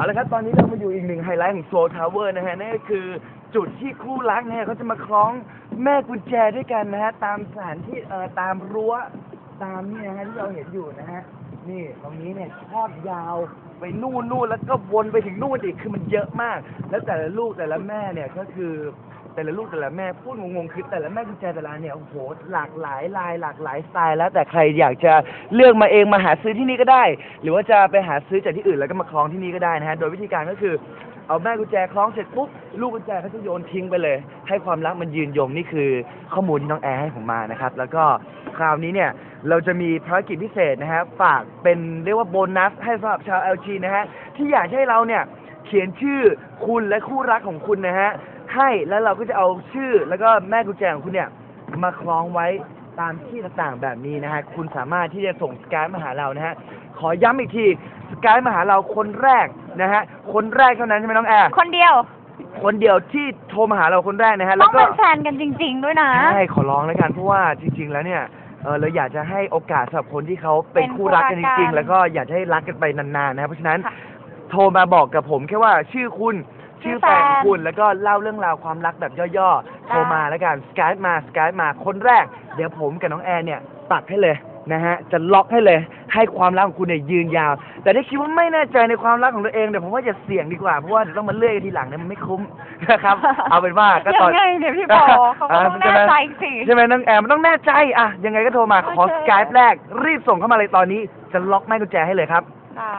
เอาละครับ ตอนนี้เรามาอยู่อีกหนึ่งไฮไลท์ของโซทาวเวอร์นะฮะ นั่นก็คือจุดที่คู่รักเนี่ยเขาจะมาคล้องแม่กุญแจด้วยกันนะฮะ ตามสถานที่เอ่อตามรั้วตามนี่นะฮะที่เราเห็นอยู่นะฮะ นี่ตรงนี้เนี่ยทอดยาวไปนู่นนู่นแล้วก็วนไปถึงนู่นอีกคือมันเยอะมาก แล้วแต่ละลูกแต่ละแม่เนี่ยก็คือแต่ละลูกแต่ละแม่พูดงงๆคือแต่ละแม่กุญแจแต่ละเนี่ยโอ้โหหลากหลายลายหลากหลายสไตล์แล้วแต่ใครอยากจะเลือกมาเองมาหาซื้อที่นี่ก็ได้ หรือว่าจะไปหาซื้อจากที่อื่นแล้วก็มาคล้องที่นี่ก็ได้นะฮะโดยวิธีการก็คือเอาแม่กุญแจคล้องเสร็จปุ๊บลูกกุญแจเขาจะโยนทิ้งไปเลย ให้ความรักมันยืนยงนี่คือข้อมูลที่น้องแอร์ให้ผมมานะครับ แล้วก็คราวนี้เนี่ย เราจะมีภารกิจพิเศษนะฮะฝากเป็นเรียกว่าโบนัสให้สำหรับชาว LG นะฮะที่อยากให้เราเนี่ยเขียนชื่อคุณและคู่รักของคุณนะฮะให้แล้วเราก็จะเอาชื่อแล้วก็แม่กุญแจของคุณเนี่ยมาคล้องไว้ตามที่ต่างๆแบบนี้นะฮะคุณสามารถที่จะส่งสกายมาหาเรานะฮะขอย้ำอีกทีสกายมาหาเราคนแรกนะฮะคนแรกเท่านั้นใช่ไหมน้องแอร์คนเดียว คนเดียวที่โทรมาหาเราคนแรกนะฮะต้แล้อวงก็ เป็นแฟนกันจริง ๆ ด้วยนะ ใช่ขอร้องแล้วกันเพราะว่าจริง ๆ แล้วเนี่ย เออเราอยากจะให้โอกาสสำหรับคนที่เขาเป็นเป็นคู่รักกันคู่รักจริงกันๆแล้วก็อยากจะให้รักกันไปนานๆนะครับเพราะฉะนั้น ค่ะโทรมาบอกกับผมแค่ว่าชื่อคุณชื่ชื่ออแฟนของแฟนคุณแล้วก็เล่าเรื่องราวความรักแบบย่อๆ โทรมาแล้วกันสกายมาสกายมาคนแรก เดี๋ยวผมกับน้องแอนเนี่ยปักให้เลยนะฮะจะล็อกให้เลย ให้ความรักของคุณเนี่ยยืนยาว แต่ถ้าคิดว่าไม่แน่ใจในความรักของตัวเองเดี๋ยวผมว่าจะเสี่ยงดีกว่าเพราะว่าเดี๋ยวต้องมาเลื่อยกันทีหลังเนี่ยมันไม่คุ้มนะครับ เอาเป็นว่าก็ตอนยังไงเดี๋ยวพี่โบเขาก็ต้องแน่ใจสิใช่ไหมน้องแอมมันต้องแน่ใจอะยังไงก็โทรมาขอโอสเคกายแรก รีบส่งเข้ามาเลยตอนนี้จะล็อกแม่กุญแจให้เลยครับค่ะ